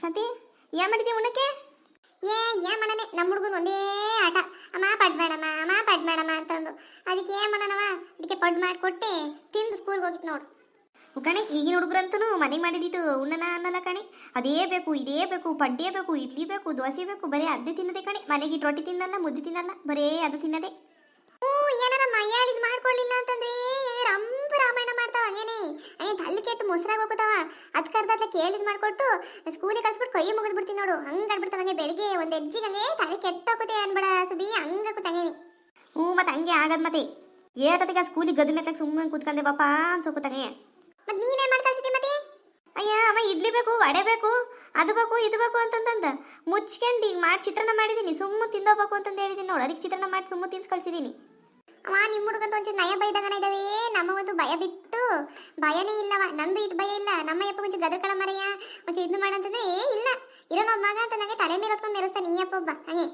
ಸಂತಿ, ಏನ್ ಮಾಡಿದ್ಯಾ ಉಣ್ಣಕ್ಕೆ? ಏ, ಏನ್ ಮಾಡನೆ ನಮ್ಮ ಹುಡುಗನ ಒಂದೇ ಆಟ. ಅಮ್ಮ, ಪಡ್ ಮಾಡಮ್ಮ ಅಮ್ಮ, ಪಡ್ ಮಾಡಮ್ಮ ಅಂತಂದು. ಅದಕ್ಕೆ ಏನ್ ಮಾಡೋಣವ? ಅದಕ್ಕೆ ಪಡ್ ಮಾಡ್ಕೊಟ್ಟೆ. ತಿಂದು ಸ್ಕೂಲ್ಗೆ ಹೋಗಿತ್ತು ನೋಡು. ಕಣೆ ಈಗಿನ ಹುಡುಗರಂತೂ ಮನೆ ಮಾಡಿದಿಟ್ಟು ಉಣ್ಣನ ಅನ್ನಲ್ಲ ಕಣೆ. ಅದೇ ಬೇಕು, ಇದೇ ಬೇಕು ಪಡ್ಡೇ ಬೇಕು, ಇಡ್ಲಿ ಬೇಕು, ದೋಸೆ ಬೇಕು, ಬರೀ ಅದೇ ತಿನ್ನದೆ ಕಣೆ. ಮನೆಗೆ ರೊಟ್ಟಿ ತಿನ್ನಲ್ಲ, ಮುದ್ದೆ ತಿನ್ನಲ್ಲ, ಬರೇ ಅದು ತಿನ್ನದೆ. ಕೆಟ್ಟು ಮೊಸರಾಗ ಹೋಗ್ತಾವ ಅದ್ ಕರ್ದತ್ಲ ಕೇಳಿದ್ ಮಾಡ್ಕೊಟ್ಟು ಸ್ಕೂಲಿಗೆ ಕಳ್ಸ್ಬಿಟ್ಟು ಕೈ ಮುಗಿದ್ ಬಿಡ್ತೀನಿ ನೋಡು. ಹಂಗ ಆಡ್ಬಿಡ್ತಾವಂಗೆ ಬೆಳಿಗ್ಗೆ ಒಂದ್ ಹೆಜ್ಜಿಗೆ ಹಂಗೆ ತಲೆ ಕೆಟ್ಟೋಗುತ್ತೆ ಅನ್ಬೇಡ ಸುದಿ ಹಂಗೆ ಹಂಗೇನಿ ಹ್ಞೂ ಮತ್ತೆ ಹಂಗೆ ಆಗದ್ ಮತ್ತೆ ಏಟತ್ತಿಗೆ ಸ್ಕೂಲಿಗೆ ಗದ್ದು ಮೆತ್ತಗೆ ಸುಮ್ಮನೆ ಕೂತ್ಕೊಂಡೆ ಪಾಪ ಅನ್ಸೋಕುತ್ತಾನೆ. ಮತ್ ನೀನೇನ್ ಮಾಡ್ತಾ ಇದ್ದೀನಿ ಮತ್ತೆ ಅಯ್ಯ ಅಮ್ಮ ಇಡ್ಲಿ ಬೇಕು, ವಡೆ ಬೇಕು, ಅದು ಬೇಕು, ಇದು ಬೇಕು ಅಂತಂತಂದ ಮುಚ್ಕೊಂಡು ಈಗ ಮಾಡಿ ಚಿತ್ರಾನ್ನ ಮಾಡಿದ್ದೀನಿ ಸುಮ್ಮನೆ ತಿಂದೋಬೇಕು ಅಂತಂದು ಹೇಳಿದ್ದೀನಿ ನೋಡಿ. ಅದಕ್ಕೆ ಚಿತ್ರಾನ್ನ ಮಾಡಿ ಸುಮ್ಮ ತಿನ್ಸ್ ಕಳ್ಸಿದ್ದೀನಿ ಅವ ನಿಮ್ಮ ಹುಡುಗಂತ ಒಂಚೂರು ನಯ ಬೈದಾಗನ ಇದಾವೆ. ನಮ್ಮ ಒಂದು ಭಯ ಬಿಟ್ಟು. ಭಯನೇ ಇಲ್ಲವ ನಂದು ಇಟ್ಟು ಭಯ ಇಲ್ಲ. ನಮ್ಮ ಅಪ್ಪ ಒಂಚೂರು ಗದರ್ಕಳ ಮರೆಯ? ಒಂಚೂರು ಇದು ಮಾಡಂತಂದ್ರೆ ಏ ಇಲ್ಲ. ಇರೋ ನಮ್ಮ ಮಗ ಅಂತ ನನಗೆ ತಲೆ ಮೇಲೆ ಹೊತ್ಕೊಂಡು ಮೆರೆಸ್ತಾನೆ ಈ ಅಪ್ಪ ಒಬ್ಬ. ಹಂಗೆ.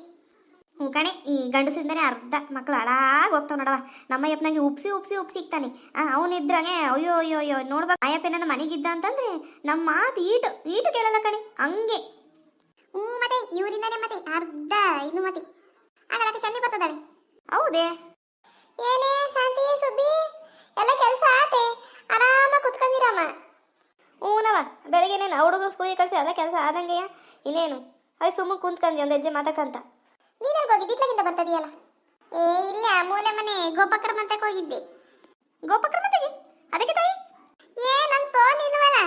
ಹ್ಞೂ ಕಣೆ ಈ ಗಂಡಸಿಂದನೇ ಅರ್ಧ ಮಕ್ಕಳು ಅಳಾಗ ಹೋಗ್ತಾವ ನೋಡವ ನಮ್ಮ ಅಯ್ಯಪ್ಪನಾಗೆ ಉಪ್ಸಿ ಉಪ್ಸಿ ಉಪ್ಸಿ ಇಕ್ತಾನೆ ಅವನಿದ್ರಾಗೆ ಅಯ್ಯೋ ಅಯ್ಯೋ ಅಯ್ಯೋ ನೋಡ್ಬೇಕು ಅಯ್ಯಪ್ಪ ನನ್ನ ಮನೆಗಿದ್ದ ಅಂತಂದ್ರೆ ನಮ್ಮ ಮಾತು ಈಟು ಈಟು ಕೇಳಲ್ಲ ಕಣೆ ಹಂಗೆ. ಹ್ಞೂ ಮತ್ತೆ ಇವರಿಂದಾನೆ ಮತ್ತೆ ಅರ್ಧ ಇನ್ನು ಮತ್ತೆ. ಆಗಲ್ಲ ಚಂದಿ ಬರ್ತದಾಳೆ ಹೌದೇ? ಏನೇ ಶಾಂತಿ ಸುಬ್ಬಿ ಎಲ್ಲ ಕೆಲಸ ಆತೆ. ಆರಾಮ ಕುತ್ಕೊಂಡಿರಮ್ಮ. ಹ್ಞೂನವ ಬೆಳಗ್ಗೆ ಹುಡುಗರು ಸ್ಕೂಲಿಗೆ ಕಳಿಸಿ ಅದ ಕೆಲಸ ಆದಂಗೆಯ? ಇನ್ನೇನು? ಅದು ಸುಮ್ಮನೆ ಕುಂತ್ಕೊಂಡಿ ಒಂದು ಹೆಜ್ಜೆ ಮಾತಾಕಂತ ನೀನು ಹೋಗಿದ್ದು? ಇತ್ಲಗಿಂದ ಬರ್ತದೆಯಲ್ಲ? ಏ ಇಲ್ಲ ಮೂಲೆ ಮನೆ ಗೋಪಕ್ರ ಮಂತಕ್ಕೆ ಹೋಗಿದ್ದೆ. ಗೋಪಕ್ರಮತೆಗೆ ಅದಕ್ಕೆ ತಾಯಿ? ಏ ನನ್ನ ಫೋನ್ ಇಲ್ವಲ್ಲ?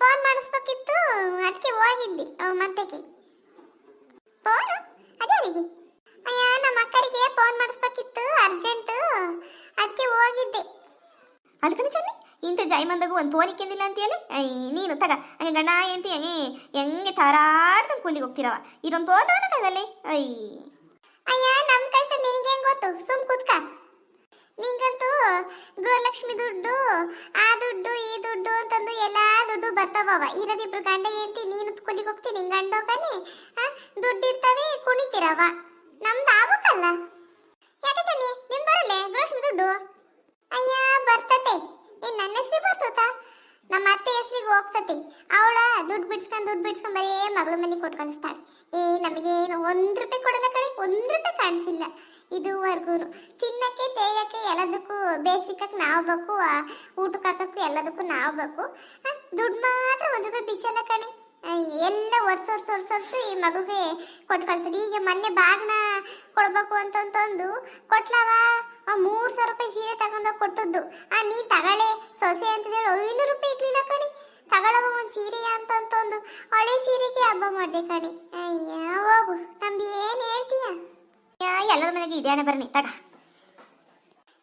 ಫೋನ್ ಮಾಡಿಸ್ಬೇಕಿತ್ತು ಅದಕ್ಕೆ ಹೋಗಿದ್ದೆ ಅವ್ರ ಮಂತಕ್ಕೆ. ಫೋನ್ ಅದೇನಿಗೆ ಅಯ್ಯ ನಮ್ಮ ಅಕ್ಕರಿಗೆ ಫೋನ್ ಮಾಡಿಸ್ಬೇಕಿತ್ತು ಅರ್ಜೆಂಟ್ ಅದಕ್ಕೆ ಹೋಗಿದ್ದೆ ಅದಕ್ಕನೆ ಚೆನ್ನಿ ಇಂಥ ಜೈಮಂದಾಗೂ ಒಂದು ಫೋನ್ ಇಕ್ಕಿಂದಿಲ್ಲ ಐ ನೀನು ತಗ. ಹಂಗೆ ಗಂಡ ಹಂಗೆ, ಹೆಂಗೆ ತಾರಾಡ್ದಂಗೆ ಕೂಲಿಗೆ ಹೋಗ್ತಿರವ? ಇದೊಂದು ಫೋನ್ ತಗೋಣಕ್ಕಾಗಲ್ಲೇ ಐ. ಅಯ್ಯ ನಮ್ಮ ಕಷ್ಟ ನಿನಗೆ ಹೆಂಗ್ ಗೊತ್ತು? ಸುಮ್ ಕುತ್ಕ. ನಿಂಗಂತೂ ಗೃಹಲಕ್ಷ್ಮಿ ದುಡ್ಡು, ಆ ದುಡ್ಡು, ಈ ದುಡ್ಡು ಅಂತಂದು ಎಲ್ಲಾ ದುಡ್ಡು ಬರ್ತಾವವ. ಇರೋದಿಬ್ರು ಗಂಡ, ಹೆಂಡತಿ, ನೀನು ಕೂಲಿಗೆ ಹೋಗ್ತೀನಿ ಗಂಡ ಹೋಗನೆ ದುಡ್ಡು ಇರ್ತಾವೆ, ಕುಣಿತಿರವ. ನಮ್ದು ಆಗ್ಬೇಕಲ್ಲ ಯಾಕೆ ಚನ್ನಿ ನಿಮ್ ಬರಲ್ಲೇ ಗೋಲಕ್ಷ್ಮಿ ದುಡ್ಡು? ಅಯ್ಯ, ಬರ್ತತೆ. ನನ್ನ ಹೆಸರು ಬರ್ತದ? ನಮ್ಮ ಅತ್ತೆ ಹೆಸರಿಗೆ ಹೋಗ್ತತಿ. ಅವಳ ದುಡ್ಡು ಬಿಡ್ಸ್ಕೊಂಡು, ದುಡ್ಡು ಬಿಡ್ಸ್ಕೊಂಡ್ ಬರೀ ಮಗಳ ಮನೆ ಕೊಟ್ಟು ಏ ನಮಗೇನು ಒಂದ್ ರೂಪಾಯಿ ಕೊಡೋದ ಕಡೆ ಒಂದ್ ರೂಪಾಯಿ ಕಾಣಿಸಿಲ್ಲ. ಇದುವರೆಗೂ ತಿನ್ನಕ್ಕೆ, ತೇಗಕ್ಕೆ ಎಲ್ಲದಕ್ಕೂ ಬೇಸಿಕಕ್ಕೆ ನಾವು ಬೇಕು ಊಟಕ್ಕೆ ಹಾಕಕ್ಕೂ ಎಲ್ಲದಕ್ಕೂ ನಾವು ಬೇಕು. ದುಡ್ಡು ಮಾತ್ರ ಒಂದ್ ರೂಪಾಯಿ ಬಿಚ್ಚಲ್ಲ ಕಣಿ. ಎಲ್ಲ ವರ್ಷ ವರ್ಷ ವರ್ಷ ಒರ್ಸು ಈ ಮಗುಗೆ ಕೊಟ್ಟು ಕಳ್ಸೋದು ಈಗ ಮೊನ್ನೆ ಬಾಗ್ನ ಕೊಡ್ಬೇಕು ಅಂತಂತಂದು ಕೊಟ್ಲವ? ಮೂರ್ ಸಾವಿರ ರೂಪಾಯಿ ಸೀರೆ ತಗೊಂಡೋಗಿ ಕೊಟ್ಟದ್ದು. ಆ, ನೀ ತಗಳೆ, ಸೊಸೆ ಅಂತ ಹೇಳಿ ಐನೂರು ರೂಪಾಯಿ ಇರ್ಲಿಲ್ಲ ಕಣಿ. ತಗೊಳವ ಒಂದು ಸೀರೆ ಅಂತಂತಂದು ಹಳೆ ಸೀರೆಗೆ ಹಬ್ಬ ಮಾಡಿದೆ ಕಣಿ. ಅಯ್ಯ, ಹೋಗು. ನಮ್ದು ಏನು ಹೇಳ್ತೀಯ? ಎಲ್ಲರ ಮನೆಗೆ ಇದೆ ಹಣೆ ಬರ್ನಿ ತಗ.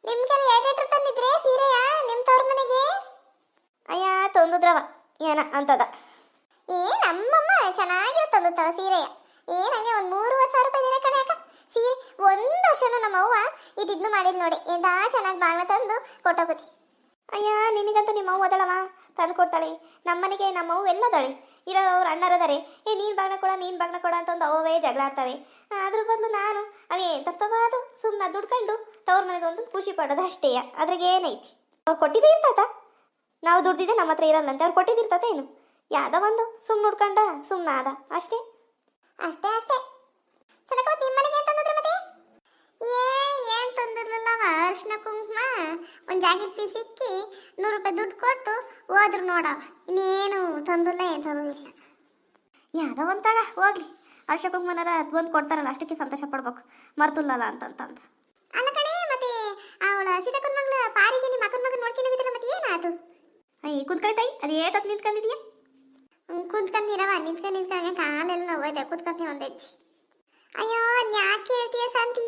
ನಿಮ್ಗೆಲ್ಲ ಎರಡೆಟ್ರು ತಂದಿದ್ರೆ ಸೀರೆಯ? ನಿಮ್ ತವ್ರ ಮನೆಗೆ? ಅಯ್ಯ, ತಂದುದ್ರವ. ಏನ ಅಂತದ. ಏ, ನಮ್ಮಮ್ಮ ಚೆನ್ನಾಗಿರೋ ತಂದುತ್ತವ ಸೀರೆಯ. ಏನಂಗೆ ಒಂದ್ ಮೂರು ಸಾವಿರ ರೂಪಾಯಿ ದಿನ ಕಣೆ ಒಂದು ವರ್ಷನೂ ನಮ್ಮ ಅವ್ವ ಇದಿದ್ನು ಮಾಡಿದ್ ನೋಡಿ. ಎಂತ ಚೆನ್ನಾಗಿ ಬಾಗ್ನ ತಂದು ಕೊಟ್ಟೋಗತಿ. ಅಯ್ಯ ನಿನಗಂತೂ ನಿಮ್ಮ ಅವ್ವ ಅದಳವ? ತಂದು ಕೊಡ್ತಾಳೆ. ನಮ್ಮನೆಗೆ ನಮ್ಮ ಅವ್ವ ಎಲ್ಲದಳೆ. ಇರೋ ಅವ್ರ ಅಣ್ಣರದಾರೆ. ಏ ನೀನು ಬಾಗ್ನ ಕೊಡ ನೀನು ಬಾಗ್ನ ಕೊಡ ಅಂತಂದು ಅವೇ ಜಗಳ ಆಡ್ತಾರೆ ಅದ್ರ ಬದಲು ನಾನು ಅವೇ ತರ್ತವಾದ ಅದು? ಸುಮ್ಮನೆ ದುಡ್ಕೊಂಡು ತವ್ರ ಮನೆದು ಒಂದು ಖುಷಿ ಪಡೋದು ಅಷ್ಟೇ. ಅದ್ರಾಗ ಏನೈತಿ? ಅವ್ರು ಕೊಟ್ಟಿದ್ದೇ ಇರ್ತಾತ ನಾವು ದುಡ್ದಿದ್ದೆ ನಮ್ಮ ಹತ್ರ ಇರಲ್ಲಂತೆ ಅವ್ರು ಕೊಟ್ಟಿದ್ದಿರ್ತತೆ ಏನು? ಯಾವ್ದೋ ಒಂದು. ಸುಮ್ಮನೆ ನೋಡ್ಕೊಂಡ ಸುಮ್ಮನೆ ಆದ. ಅಷ್ಟೇ? ಅಷ್ಟೇ ಅಷ್ಟೇ. ಚೆನ್ನಾಗಿ ನಿಮ್ಮ ಮನೆಗೆ ಮತ್ತೆ? ಏ ಏನ್ ತಂದಿರ್ಲಿಲ್ಲ ಅರ್ಶಿನ ಕುಂಕುಮ ಒಂದ್ ಜಾಕೆಟ್ ಪೀಸ್ ಇಕ್ಕಿ ನೂರು ರೂಪಾಯಿ ದುಡ್ಡು ಕೊಟ್ಟು ಹೋದ್ರು ನೋಡವ ಇನ್ನೇನು ತಂದಿಲ್ಲ ಏನ್ ತಂದಿಲ್ಲ. ಯಾವ್ದೋ ಒಂದಾಗ ಹೋಗ್ಲಿ. ಅರ್ಶ ಕುಂಕುಮನಾರ ಒಂದು ಕೊಡ್ತಾರಲ್ಲ ಅಷ್ಟಕ್ಕೆ ಸಂತೋಷ ಪಡ್ಬೇಕು. ಮರ್ತುಲ್ಲಲ್ಲ ಅಂತಂತಂದು. ಅಲ್ಲ ಕಣೆ ಮತ್ತೆ ಅವಳ ಸೀತಕ್ಕನ ಮಗಳ ಪಾರಿಗೆ ನಿಮ್ಮ ಅಕ್ಕನ ಮಗನ ನೋಡ್ಕೊಂಡು ಹೋಗಿದ್ರೆ ಮತ್ತೆ ಏನಾಯ್ತು? ಅಯ್ಯ ಕುಂತ್ಕೊಳ್ಳಿ ತಾಯಿ ಅದು ಏಟೊತ್ತು ನಿಂತ್ಕೊಂಡಿದೀಯ ಕುಂತ್ಕೊಂಡಿರವ ನಿಂತ್ಕೊಂಡು ನಿಂತ್ಕೊಂಡು ಕಾಲೆಲ್ಲ ನೋವೈತೆ ಕುತ್ಕೊಂತೀನಿ ಒಂದು ಹೆಜ್ಜೆ. ಅಯ್ಯೋ ಯಾಕೆ ಹೇಳ್ತೀಯ ಸಂತಿ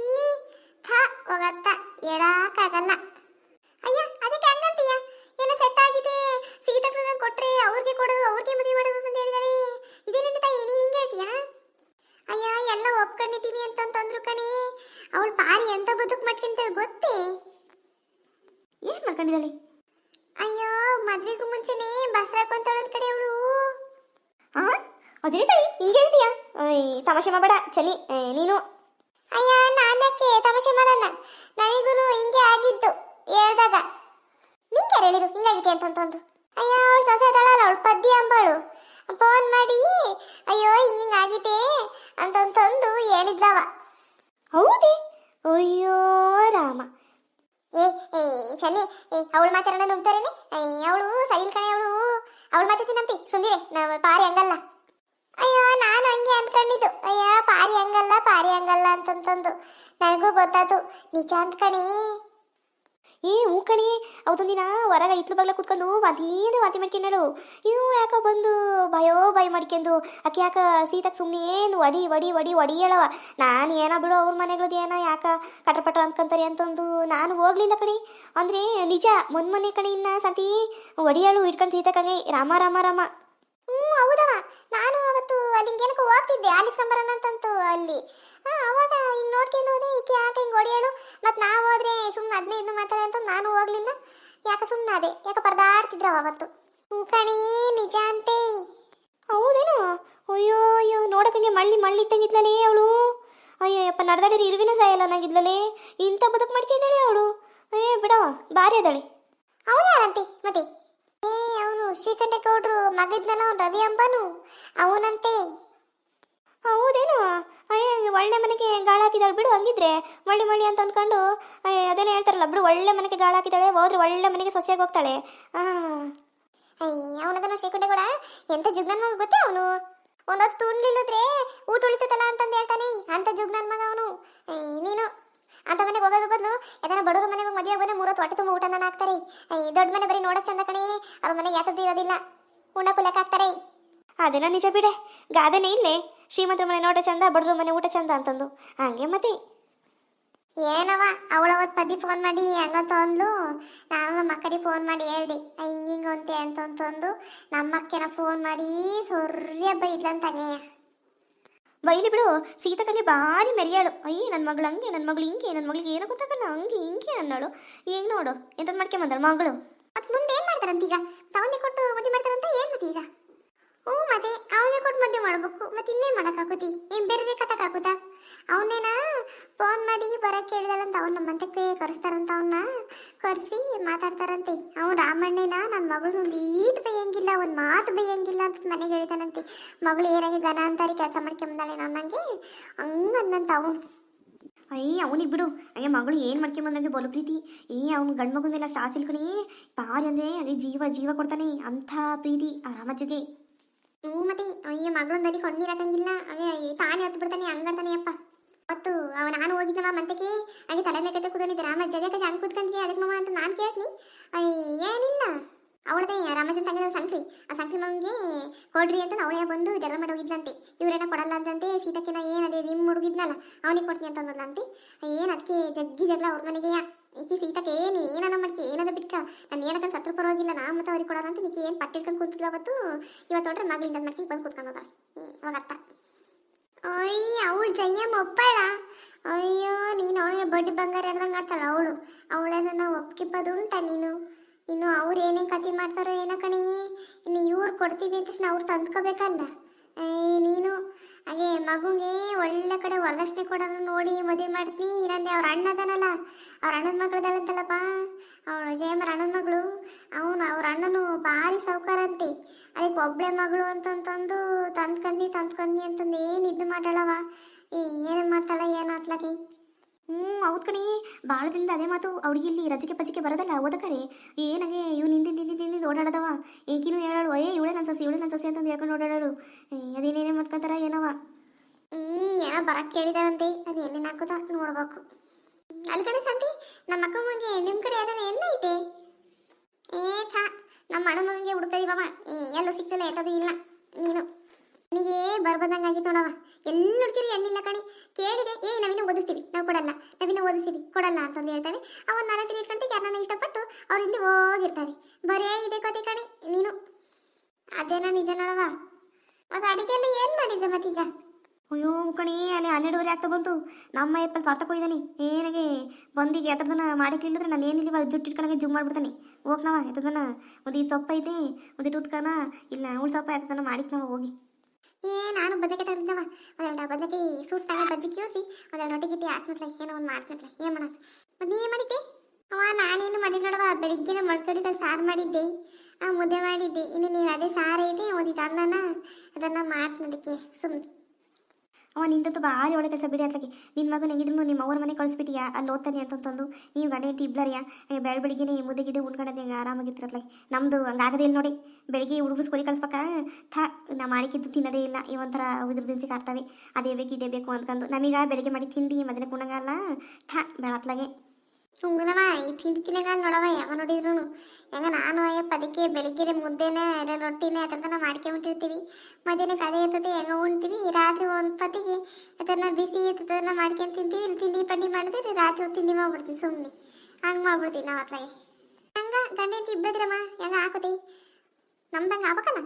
ಥಾ ಹೋಗತ್ತ ಹೇಳಕ್ಕಾಗಲ್ಲ ಅಯ್ಯ ಅದಕ್ಕೆ ಹಂಗಂತೀಯ ಏನೋ ಸೆಟ್ ಆಗಿದೆ ಸೀತಕ್ಕನ ಕೊಟ್ರೆ ಅವ್ರಿಗೆ ಕೊಡೋದು ಅವ್ರಿಗೆ ಮದುವೆ ಮಾಡೋದು ಅಂತ ಹೇಳಿದಾಳೆ ಇದೇನಿಂದ ತಾಯಿ ನೀನು ಹಿಂಗೆ ಹೇಳ್ತೀಯಾ ಅಯ್ಯ ಎಲ್ಲ ಒಪ್ಕೊಂಡಿದ್ದೀವಿ ಅಂತಂತಂದ್ರು ಕಣೆ ಅವಳು ಪಾರಿ ಎಂತ ಬದುಕು ಮಾಡ್ಕೊಂತಾಳೆ ಗೊತ್ತೇ ಏನು ಮಾಡ್ಕೊಂಡಿದ್ದಾಳೆ ಅಯ್ಯೋ ಮದ್ವೆಗೂ ಮುಂಚೆನೆ ಬಸ್ ಹಾಕೊಂತಾಳಂತ ಕಡೆ ಅವಳು ಹಾ ಅದೇ ತಾಯಿ ಹಿಂಗೆ ಹೇಳ್ತೀಯಾ? ತಮಾಷೆ ಮಾಡಬೇಡ ಚಲಿ ನೀನು? ಅಯ್ಯ, ನಾನಕ್ಕೆ ತಮಾಷೆ ಮಾಡೋಣ. ನನಗೂ ಹಿಂಗೆ ಆಗಿದ್ದು ಹೇಳ್ದಾಗ. ನಿಂಗೆ ಹೇಳಿರು? ಹಿಂಗಾಗಿದೆ ಅಂತಂತಂದು ಅಯ್ಯ, ಅವಳು ಸೊಸೆ ಅದಳಲ್ಲ, ಅವಳು ಪದ್ಯ ಅಂಬಾಳು. ಫೋನ್ ಮಾಡಿ, ಅಯ್ಯೋ ಹಿಂಗಿಂಗ್ ಆಗಿದೆ ಅಂತಂತಂದು ಹೇಳಿದ್ಲವ. ಹೌದೇ? ಅಯ್ಯೋ, ರಾಮ. ಏ ಏ, ಚನ್ನಿ, ಏ, ಅವಳು ಮಾತಾಡೋಣ ನುಗ್ತಾರೇನೆ ಅವಳು ಸೈಲ್ ಕಣೆ, ಅವಳು. ಅವಳು ಮಾತಾಡ್ತೀನಿ ನಂಬ್ತಿ ಸುಂದಿರೆ, ನಾವು ಪಾರಿ ಹಂಗಲ್ಲ. ಅಯ್ಯೋ, ನಾನು ಹಂಗೆ ಅಂದ್ಕೊಂಡಿದ್ದು ಅಯ್ಯೋ, ಪಾರಿ ಹಂಗಲ್ಲ ಪಾರಿ ಹಂಗಲ್ಲ ಅಂತಂತಂದು. ನನಗೂ ಗೊತ್ತಾತು ನಿಜ ಅಂದ್ಕಣಿ ಏ, ಹ್ಞೂ ಕಣಿ. ಅವತ್ತೊಂದಿನ ಹೊರಗ ಇತ್ಲು ಬಗ್ಲ ಕುತ್ಕೊಂಡು ಅದೇನು ವಾತಿ ಮಾಡ್ಕೊಂಡು ಇವು ಯಾಕೋ ಬಂದು ಭಯೋ ಭಯ ಮಾಡ್ಕೊಂಡು ಆಕೆ ಯಾಕ ಸೀತಕ್ಕೆ ಸುಮ್ಮನೆ ಏನು ಒಡಿ ಒಡಿ ಒಡಿ ಹೇಳವ. ನಾನು ಏನೋ ಬಿಡು ಅವ್ರ ಮನೆಗಳದ್ದು ಏನೋ ಯಾಕ ಕಟ್ರಪಟ್ರ ಅಂದ್ಕೊಂತಾರೆ ಅಂತಂದು ನಾನು ಹೋಗ್ಲಿಲ್ಲ ಕಣಿ. ಅಂದ್ರೆ ನಿಜ, ಮೊನ್ನೆ ಕಣಿ ಇನ್ನ ಸಂತಿ ಒಡಿಯಾಳು ಇಟ್ಕೊಂಡು ಸೀತಕ್ಕಂಗೆ ರಾಮ ರಾಮ ರಾಮ. ಹ್ಞೂ ಹೌದವ. ನಾನು ಅಲ್ಲಿ ಏನಕ್ಕೆ ಹೋಗ್ತಿದ್ದೆ ಆಲಿಸ್ಕೊಂಬರೋಣ ಅಂತಂತು ಅಲ್ಲಿ. ಅವಾಗ ಹಿಂಗೆ ನೋಡ್ಕೊಂಡು ಹೋದೆ ಈಕೆ ಯಾಕೆ ಹಿಂಗೆ ಹೊಡೆಯೋಳು. ಮತ್ತು ನಾವು ಹೋದ್ರೆ ಸುಮ್ಮನೆ ಅದನ್ನೇ ಇದನ್ನು ಮಾಡ್ತಾಳೆ ಅಂತ ನಾನು ಹೋಗ್ಲಿಲ್ಲ. ಯಾಕೆ ಸುಮ್ಮನೆ ಅದೇ ಯಾಕೆ ಪರದಾಡ್ತಿದ್ರು ಅವತ್ತು. ಕಣೀ ನಿಜ ಅಂತೆ. ಹೌದೇನು? ಅಯ್ಯೋ ಅಯ್ಯೋ ನೋಡೋಕೆ ಮಳ್ಳಿ ಮಳ್ಳಿ ಇದ್ದಂಗಿದ್ಲಲೇ ಅವಳು. ಅಯ್ಯಪ್ಪ ನಡೆದಾಡಿರಿ ಇರುವಿನ ಸಾಯಲ್ಲ ನಂಗಿದ್ಲಲೇ ಇಂಥ ಬದುಕು ಮಾಡ್ಕೊಂಡಾಳೆ ಅವಳು. ಏ ಬಿಡ ಭಾರಿ ಅದಳೆ. ಅವನು ಯಾರಂತೆ? ಮತ್ತೆ? ಶ್ರೀಕಂಠೇಗೌಡ್ರು ಮಗಿದ್ನಲ್ಲ ರವಿ ಅಂಬನು? ಅವನಂತೆ. ಹೌದೇನು? ಒಳ್ಳೆ ಮನೆಗೆ ಗಾಳ ಹಾಕಿದಾಳೆ ಬಿಡು, ಹಂಗಿದ್ರೆ. ಮಳ್ಳಿ ಮಳ್ಳಿ ಅಂತ ಅಂದ್ಕೊಂಡು ಅದೇನೇ ಹೇಳ್ತಾರಲ್ಲ ಬಿಡು, ಒಳ್ಳೆ ಮನೆಗೆ ಗಾಳ ಹಾಕಿದಾಳೆ, ಹೋದ್ರೆ ಒಳ್ಳೆ ಮನೆಗೆ ಸೊಸೆಯಾಗಿ ಹೋಗ್ತಾಳೆ. ಅಯ್ಯ, ಅವನದನ್ನ ಶ್ರೀಕಂಠೇಗೌಡ, ಎಂತ ಜುಗ್ನನ್ ಮಗ ಗೊತ್ತೇ ಅವನು? ಒಂದೊತ್ತು ಉಣ್ಲಿಲ್ಲದ್ರೆ ಊಟ ಉಳಿತದಲ್ಲ ಅಂತಂದು ಹೇಳ್ತಾನೆ, ಅಂತ ಜುಗ್ನನ್ ಮಗ ಅವನು. ನೀನು. ಅಂತ ಮನೆಗೆ ಹೋಗೋದು ಬದಲು ಯಾಕಂದ್ರೆ ಬಡವ್ರ ಮನೆಗೆ ಮದುವೆ ಬಂದ್ರೆ ಮೂರತ್ತು ಹೊಟ್ಟೆ ತುಂಬ ಊಟನ ಹಾಕ್ತಾರೆ. ದೊಡ್ಡ ಮನೆ ಬರೀ ನೋಡಕ್ ಚಂದ ಕಣೆ. ಅವ್ರ ಮನೆಗೆ ಯಾತದ್ದು ಇರೋದಿಲ್ಲ. ಉಣ್ಣ ಕುಲಕ್ಕೆ ಹಾಕ್ತಾರೆ. ಅದನ್ನ ನಿಜ ಬಿಡೆ. ಗಾದೆನೇ ಇಲ್ಲೇ. ಶ್ರೀಮಂತರ ಮನೆ ನೋಟ ಚಂದ ಬಡವ್ರ ಮನೆ ಊಟ ಚಂದ ಅಂತಂದು. ಹಂಗೆ ಮತ್ತೆ? ಏನವ ಅವಳವತ್ತು ಪದಿ ಫೋನ್ ಮಾಡಿ ಹಂಗಂತ ಅಂದ್ಲು. ನಾನು ನಮ್ಮ ಅಕ್ಕಡಿ ಫೋನ್ ಮಾಡಿ ಹೇಳ್ದೆ. ಹಿಂಗೆ ಅಂತೆ ಅಂತಂತಂದು. ನಮ್ಮ ಅಕ್ಕನ ಫೋನ್ ಮಾಡಿ ಸೊರ್ಯ ಬೈದ್ಲಂತ ಹಂಗೆಯ ಬೈಲಿ ಬಿಡು ಸೀತಕ್ಕಂಗೆ ಭಾರಿ ಮೆರಿಯಾಳು ಅಯ್ಯ ನನ್ನ ಮಗಳು ಹಂಗೆ ನನ್ನ ಮಗಳು ಹಿಂಗೆ ನನ್ನ ಮಗಳಿಗೆ ಏನೋ ಗೊತ್ತಾಗಲ್ಲ ಹಂಗೆ ಹಿಂಗೆ ಅನ್ನೋಳು ಈಗ ನೋಡು ಎಂತದ್ ಮಾಡ್ಕೊಂಬಂದಳು ಮಗಳು ಮತ್ತೆ ಮುಂದೆ ಏನು ಮಾಡ್ತಾರಂತೀಗ ತವನ್ನೇ ಕೊಟ್ಟು ಮದುವೆ ಮಾಡ್ತಾರಂತ ಏನು ಮತ್ತೆ ಈಗ ಹ್ಞೂ ಮತ್ತೆ ಅವನೇ ಕೊಟ್ಟು ಮದುವೆ ಮಾಡ್ಬೇಕು, ಮತ್ತೆ ಇನ್ನೇನು ಮಾಡಕ್ಕಾಗುತ್ತಿ? ಏನು ಬೇರೆ ಕಟ್ಟಕ್ಕಾಗುತ್ತಾ? ಅವನೇನ ಫೋನ್ ಮಾಡಿ ಬರಕ್ಕೆ ಹೇಳಿದಾಳಂತ, ಅವ್ನ ನಮ್ಮಂತಕ್ಕೆ ಕರೆಸ್ತಾರಂತ ಅವನ್ನ ಕರೆಸಿ ಮಾತಾಡ್ತಾರಂತೆ. ಅವ್ನು ರಾಮಣ್ಣನ ನನ್ನ ಮಗಳು ಒಂದು ಈಟ್ ಬೈಯಂಗಿಲ್ಲ, ಒಂದು ಮಾತು ಬೈಯಂಗಿಲ್ಲ ಅಂತ ಮನೆಗೆ ಹೇಳ್ತಾನಂತೆ ಮಗಳು ಏನಾಗಿ ಗನ ಅಂತಾರಿ ಕೆಲಸ ಮಾಡ್ಕೊಂಬಂದಾಳೆ ನನ್ನಂಗೆ ಅಂದಂತ ಅವನು. ಅಯ್ಯ, ಅವನಿಗೆ ಬಿಡು. ಅಯ್ಯ, ಮಗಳು ಏನು ಮಾಡ್ಕೊಂಬಂದಂಗೆ ಬಲು ಪ್ರೀತಿ? ಏ, ಅವ್ನು ಗಂಡು ಮಗನ ಮೇಲೆ ಅಷ್ಟು ಆಸೆ ಇಲ್ಕಣಿ ಪಾರಿ ಅಂದರೆ ಅದೇ ಜೀವ ಜೀವ ಕೊಡ್ತಾನೆ ಅಂಥ ಪ್ರೀತಿ ಆ ರಾಮಜ್ಜಿಗೆ. ಹ್ಞೂ, ಮತ್ತೆ ಅಯ್ಯ ಮಗಳು ನದಿ ಕೊಂಡಿರಕಂಗಿಲ್ಲ ಅದೇ ತಾನೇ ಹತ್ತು ಬಿಡ್ತಾನೆ ಹಂಗಾಡ್ತಾನೆ ಅಪ್ಪ ಮತ್ತು ಅವ, ನಾನು ಹೋಗಿದ್ದವ ಮಂತಕ್ಕೆ ಹಾಗೆ ತಲೆ ಮೇಲೆ ಕೂದಲಿದ್ದೆ ರಾಮ ಜಗಕ್ಕೆ ಹಂಗೆ ಕೂತ್ಕಂತೀಯ ಅದಕ್ಕೆ ಮಾವ ಅಂತ ನಾನು ಕೇಳ್ತೀನಿ. ಅಯ್ಯ, ಏನಿಲ್ಲ. ಅವಳದೇ, ರಾಮಜನ್ ತಂಗಿದ ಸಂಕ್ರಿ. ಆ ಸಂಕ್ರಿ ಮಗನಿಗೆ ಕೊಡ್ರಿ ಅಂತ ಅವಳೇ ಬಂದು ಜಗಳ ಮಾಡಿ ಹೋಗಿದ್ಲಂತೆ. ಇವ್ರೇನ ಕೊಡಲ್ಲ ಅಂತಂತೆ ಸೀತಕ್ಕೆನ ಏನದೇ ನಿಮ್ಮ ಹುಡುಗಿದ್ನಲ್ಲ, ಅವನಿಗೆ ಕೊಡ್ತೀನಿ ಅಂತ ಅಂದ್ಲಂತೆ. ಏನು ಅದಕ್ಕೆ ಜಗ್ಗಿ ಜಗಳ ಅವ್ರ ಮನೆಗೆ. ಈಕಿ ಸೀತಕ್ಕೆ ಏನು ಏನನ್ನ ಮಾಡ್ಕಿ ಏನಾರ ಬಿಟ್ಕ? ನಾನು ಏನಕ್ಕ ಸತ್ರ ಪರವಾಗಿಲ್ಲ, ನಾ ಮತ್ತೆ ಅವ್ರಿಗೆ ಕೊಡೋಣ ಅಂತ ನೀಕಿ ಏನು ಪಟ್ಟಿಡ್ಕೊಂಡು ಕೂತಿದ್ಲ ಅವತ್ತು? ಇವತ್ತು ನೋಡ್ರೆ ಮಗಳಿಂದ ಮಾಡ್ಕೊಂಡು ಬಂದು ಕೂತ್ಕೊಂಡದ ಅವಾಗ ಅರ್ಥ ಅಯ್ಯ, ಅವಳು ಜಯ್ಯ ಒಪ್ಪಾಳ ಅಯ್ಯೋ, ನೀನು ಅವಳಿಗೆ ಬಡ್ಡಿ ಬಂಗಾರ ಹಿಡ್ದಂಗೆ ಆಡ್ತಾಳ ಅವಳು. ಅವಳನ್ನ ಒಪ್ಕಿಪ್ಪದು ಉಂಟ ನೀನು. ಇನ್ನು ಅವ್ರು ಏನೇನು ಕತೆ ಮಾಡ್ತಾರೋ ಏನೋ ಕಣಿ. ಇನ್ನು ಇವ್ರು ಕೊಡ್ತೀವಿ ಅಂತ ಅವ್ರು ತಂದ್ಕೋಬೇಕಲ್ಲ ನೀನು ಹಾಗೆ ಮಗುಗೆ ಒಳ್ಳೆ ಕಡೆ ವರದಕ್ಷಿಣೆ ಕೊಡೋರು ನೋಡಿ ಮದುವೆ ಮಾಡ್ತೀನಿ. ಇಲ್ಲಂದ್ರೆ ಅವ್ರ ಅಣ್ಣ ಅದನಲ್ಲ ಅವ್ರ ಅಣ್ಣನ ಮಗಳದಳಂತಲ್ಲಪ್ಪ. ಅವಳು ಜಯಮ್ಮರ ಅಣ್ಣನ ಮಗಳು. ಅವನು, ಅವ್ರ ಅಣ್ಣನು ಭಾರಿ ಸೌಕಾರ ಅಂತೆ ಅದಕ್ಕೆ ಒಬ್ಬಳೆ ಮಗಳು ಅಂತಂತಂದು ತಂದ್ಕಂದಿ ತಂದ್ಕಂದಿ ಅಂತಂದು ಏನು ಇದು ಮಾಡಾಳವ ಏನು ಮಾಡ್ತಾಳ, ಏನು ಅತ್ಲಾಗಿ ಹ್ಞೂ, ಹೌದ್ ಕಣಿ. ಭಾಳ ದಿನದ ಅದೇ ಮಾತು ಅವಳಿಗೆ ಇಲ್ಲಿ ರಜಕ್ಕೆ ಪಜಕ್ಕೆ ಬರೋದಲ್ಲ, ಓದಕರೆ. ಏನಾಗೆ ಇವ್ನಿಂದ ನಿಂದಿದ್ದು ನಿಂದ ಓಡಾಡದವ. ಈಗಿನೂ ಹೇಳಾಳು, ಏ, ಇವಳೆ ನನ್ನ ಸಸಿ, ಇವಳೆ ನನ್ನ ಸಸಿ ಅಂತಂದು ಹೇಳ್ಕೊಂಡು ಓಡಾಡಾಳು. ಅದೇನೇನೇ ಮಾಡ್ಕೊಂತಾರ ಏನವ? ಹ್ಮ್, ಏನೋ ಬರಕ್ಕೆ ಕೇಳಿದಾರಂತೆ ಅದು ಎಲ್ಲಿನ ಹಾಕೋದ ನೋಡ್ಬೇಕು. ಅಲ್ಲಿ ಕಡೆ ಸಂತಿ ನಮ್ಮ ಅಕ್ಕ ಮಗನಿಗೆ ನಿಮ್ಮ ಕಡೆ ಅದನ್ನ ಎಣ್ಣೆ ಐತೆ? ಏ, ಥಾ ನಮ್ಮ ಅಣ್ಣ ಮಗನಿಗೆ ಹುಡ್ಕದಿವವ ಎಲ್ಲೂ ಸಿಗ್ತಿಲ್ಲ, ಎತ್ತದು ಇಲ್ಲ. ನೀನು ನೀಗೇ ಬರ್ಬದಂಗಾಗಿತ್ತು ನೋಡವ ಎಲ್ಲ ಎಣ್ಣಿಲ್ಲ ಕಣಿ. ಕೇಳಿದೆ. ಏ ನಾವಿನ್ನ ಓದಿಸ್ತೀವಿ. ನಾವು ಕೊಡಲ್ಲ. ನಾವಿನ್ನ ಓದಿಸ್ತೀವಿ. ಕೊಡಲ್ಲ ಅಂತಂದು ಹೇಳ್ತಾರೆ. ಅವನ ನಾಲ್ಕು ಇಟ್ಕೊಂತ ಯಾರನ್ನ ಇಷ್ಟಪಟ್ಟು ಅವ್ರ ಹಿಂದೆ ಹೋಗಿರ್ತಾರೆ. ಬರೇ ಇದೆ ಕತೆ ಕಣಿ, ನೀನು. ಅದೇನ ನಿಜ ನೋಡವ ಅದು ಅಡಿಗೆಯಲ್ಲಿ ಏನು ಮಾಡಿದ್ದೆ ಮತ್ತೀಗ? ಅಯ್ಯೋ, ಕಣಿ, ಅಲ್ಲಿ ಹನ್ನೆರಡುವರೆ ಆಗ್ತಾ ಬಂತು. ನಮ್ಮ ಎಪ್ಪಲ್ ಸ್ವಾರ್ಥಕ್ಕೆ ಹೋಗಿದ್ದಾನೆ. ಏನಾಗೆ? ಬಂದಿಗೆ ಎತ್ತದನ್ನ ಮಾಡಿಕ್ಲಿಲ್ಲದ್ರೆ ನಾನು ಏನಿಲ್ಲ ಜುಟ್ಟು ಇಟ್ಕೊಂಡಾಗ ಜುಮ್ ಮಾಡ್ಬಿಡ್ತಾನೆ. ಹೋಗ್ನವ ಎತ್ತದನ್ನ ಒಂದು ಸೊಪ್ಪ ಐತಿ ಒಂದು ಇಟ್ಟು ಉತ್ಕನ ಇಲ್ಲ, ಉಳ್ ಸೊಪ್ಪ ಎತ್ತದನ್ನ ಮಾಡಿಕ್ನವ ಹೋಗಿ. ಏ, ನಾನು ಬದಕೆ ತಂದಿದ್ದವ ಒಂದೆರಡು ಬದಕೆ ಸುಟ್ಟಾಗ ಬಜ್ಜಿ ಕ್ಯೂಸಿ ಒಂದೆರಡು ರೊಟ್ಟಿ ಗಿಟ್ಟಿ ಹಾಕ್ನತ್ಲ, ಏನೋ ಒಂದು ಮಾಡ್ತತ್ಲ ಏನು ಮಾಡೋದು ಮತ್ತೆ ನೀನು ಮಾಡಿದ್ದೆ? ಅವ ನಾನೇನು ಮಾಡಿಲ್ಲ ನೋಡವ ಬೆಳಿಗ್ಗೆನ ಮೊಳಕಡಿದ ಸಾರು ಮಾಡಿದ್ದೆ. ಆ, ಮುದ್ದೆ ಮಾಡಿದ್ದೆ. ಇನ್ನು ನೀವು ಅದೇ ಸಾರ್ ಇದೆ ಒಂದಿಟ್ಟು ಅನ್ನನ, ಅದನ್ನು ಮಾಡ್ತಿದ್ದಕ್ಕೆ ಸುಮ್ಮನೆ ಅವ ನಿಂತು ಭಾರಿ ಒಳ್ಳೆ ಕೆಲಸ ಬಿಡಿ ಅತ್ಲಾಗೆ ನಿನ್ನ ಮಗನ ಹೆಂಗಿದ್ರು ನಿಮ್ಮ ಅವ್ರ ಮನೆ ಕಳಿಸ್ಬಿಟ್ಟಿಯಾ? ಅಲ್ಲಿ ಓದ್ತಾನೆ ಅಂತಂತಂದು ನೀವು ಗಂಡ ಹೆಂಡತಿ ಇಬ್ಲರಿಯಾ ಬೆಳ ಬೆಳಿಗ್ಗೆ ಮುದ್ದೆಗಿದೆ ಉಣ್ಕೊಂಡಂಗೆ ಹೆಂಗೆ ಆರಾಮಾಗಿರ್ತಿರತ್ಲ ನಮ್ಮದು ಹಂಗಾಗದೇ ಇಲ್ಲ ನೋಡಿ. ಬೆಳಿಗ್ಗೆ ಹುಡುಗರು ಸ್ಕೂಲಿಗೆ ಕಳಿಸ್ಬೇಕಾ? ಥಾ, ನಾ ಮಾಡಿಕಿದ್ದು ತಿನ್ನೋದೇ ಇಲ್ಲ. ಈ ಒಂಥರ ಉದ್ರ ದಿನಸಿ ಕಾಡ್ತವೆ ಅದೇ ಬೇಕು, ಇದೇ ಬೇಕು ಅಂದ್ಕೊಂಡು ನಮೀಗ ಬೆಳಿಗ್ಗೆ ಮಾಡಿ ತಿಂಡಿ ಮೊದಲೇ ಕುಣಂಗಲ್ಲ ಥಾ ಬೆಳತ್ಲಾಗೆ ಹುಂಗನವ ಈ ತಿಂಡಿ ತಿನ್ನಗ ನೋಡವ ಯಾವ ನೋಡಿದ್ರು ಹೆಂಗ ನಾನು ಅಯ್ಯಪ್ಪ ಬೆಳಿಗ್ಗೆ ಮುದ್ದೆನೇ ಇಲ್ಲ ರೊಟ್ಟಿನೇ ಅದನ್ನ ಮಾಡ್ಕೊಂಬಿಟ್ಟಿರ್ತೀವಿ. ಮಧ್ಯಾಹ್ನಕ್ಕೆ ಅದೇ ಇರ್ತದೆ, ಹೆಂಗ ಉಣ್ತೀವಿ. ರಾತ್ರಿ ಒಂದು ಪತಿಗೆ ಅದನ್ನ ಬಿಸಿ ಅದನ್ನ ಮಾಡ್ಕೊಂಡು ತಿಂತೀವಿ. ತಿಂಡಿ ಪಂಡಿ ಮಾಡಿದ್ರೆ ರಾತ್ರಿ ತಿಂಡಿ ಮಾಡ್ಬಿಡ್ತೀವಿ ಸುಮ್ಮನೆ ಹಂಗೆ ಮಾಡ್ಬಿಡ್ತೀವಿ ನಾವು ಅತ್ಲಾಗೆ. ಹಂಗ ಗಂಡ ಹೆಂಡತಿ ಇಬ್ಬದ್ರಮ್ಮ ಹೆಂಗ ಹಾಕೋತಿ? ನಮ್ದಂಗೆ ಆಗ್ಬೇಕಲ್ಲ?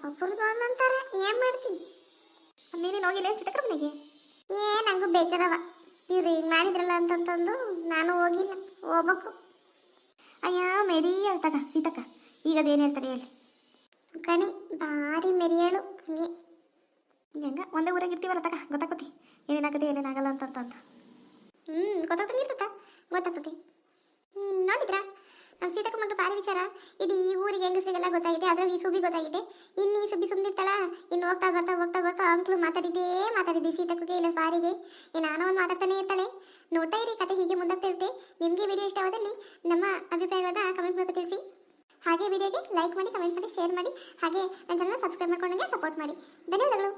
ಪಪ್ಪುರ್ದು ಅಂತಾರೆ ಏನು ಮಾಡ್ತಿ? ನೀನೇನು ಹೋಗಿಲ್ಲ ಚಿತ್ತಕ್ರ ಮನೆಗೆ ಏ, ನಂಗೂ ಬೇಜಾರವ. ಇವ್ರು ಹಿಂಗೆ ಮಾಡಿದ್ರಲ್ಲ ಅಂತಂತಂದು ನಾನು ಹೋಗಿಲ್ಲ. ಹೋಗ್ಬೇಕು. ಅಯ್ಯೋ, ಮೆರಿ ಹೇಳ್ತಕ್ಕ ಸೀತಕ್ಕ. ಈಗ ಅದೇನು ಹೇಳ್ತಾರೆ ಹೇಳಿ. ಕಣಿ, ಭಾರಿ ಮೆರಿಯಳು ಹಂಗೆ ಹೆಂಗ? ಒಂದೇ ಊರಾಗ ಇರ್ತೀವಲ್ಲ ತಕ ಗೊತ್ತಾಕತಿ ಏನೇನಾಗುತ್ತೆ ಏನೇನಾಗಲ್ಲ ಅಂತಂತಂದು. ಹ್ಞೂ ಗೊತ್ತಾಗ್ತಿರ್ತ ಗೊತ್ತಾಗ್ತತಿ ಹ್ಞೂ ನೋಡಿದ್ರಾ? ನಮ್ಮ ಸೀತಕ್ಕ ಮಗ ಭಾರಿ ವಿಚಾರ. ಇಡೀ ಊರಿಗೆ ಹೆಂಗಸರಿಗೆಲ್ಲ ಗೊತ್ತಾಗಿದೆ ಅದ್ರಾಗ ಈ ಸುಬಿ ಗೊತ್ತಾಗಿದೆ. ಇನ್ನು ಈ ಸುಬಿ ಸುಮ್ಮನಿರ್ತಾಳ ಇನ್ನು ಹೋಗ್ತಾ ಬರ್ತಾ ಹೋಗ್ತಾ ಬರ್ತಾ ಅಂಕ್ಲು ಮಾತಾಡಿದ್ದೇ ಮಾತಾಡಿದ್ದೆ ಸೀತಕ್ಕಗೆ ಇಲ್ಲ ಬಾರಿಗೆ ನಾನು ಒಂದು ಮಾತಾಡ್ತಾನೆ ಇರ್ತಾಳೆ. ನೋಡ್ತಾ ಇರಿ, ಕತೆ ಹೀಗೆ ಮುಂದಾಗ್ತಾ ಇರುತ್ತೆ. ನಿಮಗೆ ವಿಡಿಯೋ ಇಷ್ಟವಾದಲ್ಲಿ ನಮ್ಮ ಅಭಿಪ್ರಾಯವಾದ ಕಮೆಂಟ್ ಮೂಲಕ ತಿಳಿಸಿ. ಹಾಗೆ ವಿಡಿಯೋಗೆ ಲೈಕ್ ಮಾಡಿ ಕಮೆಂಟ್ ಮಾಡಿ ಶೇರ್ ಮಾಡಿ. ಹಾಗೆ ನನ್ನ ಚಾನಲ್ ಸಬ್ಸ್ಕ್ರೈಬ್ ಮಾಡ್ಕೊಂಡಂಗೆ ಸಪೋರ್ಟ್ ಮಾಡಿ. ಧನ್ಯವಾದಗಳು.